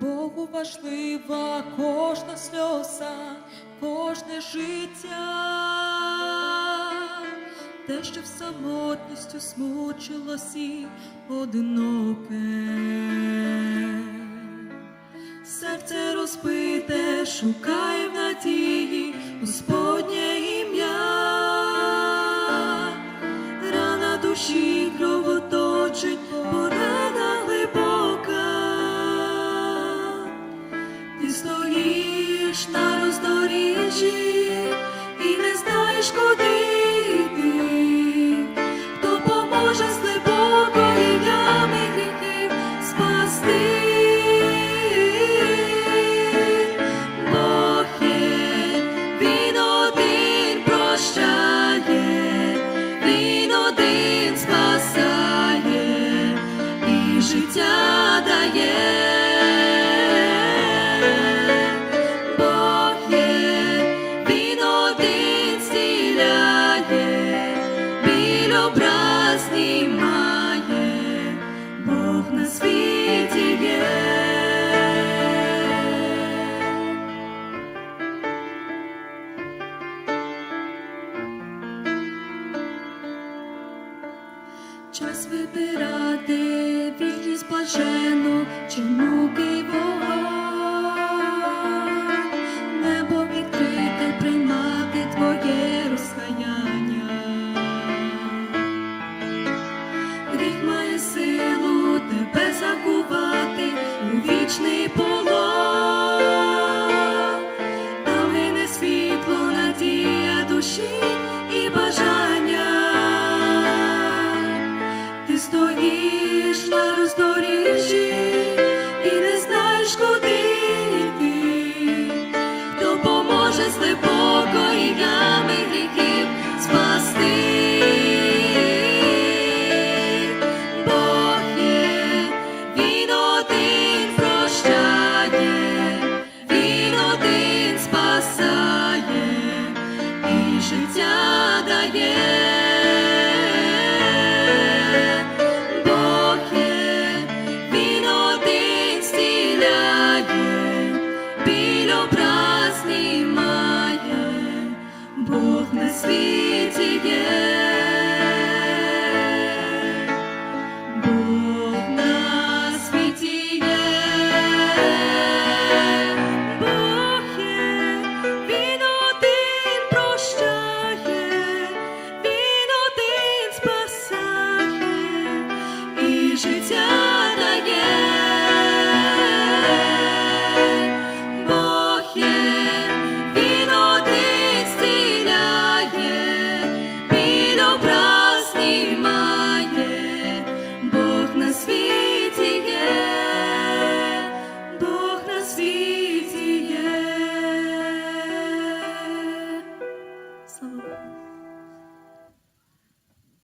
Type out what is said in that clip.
Богу важлива кожна сльоза, кожне життя, те, що в самотністю смучилося одиноке, серце розбите, шукає в надії. стоїш на роздоріжжі і не знаєш, куди йти, хто поможе злити. час вибирати вільність блажену чи муки вогонь. ти стоїш на роздоріжжі. світі є.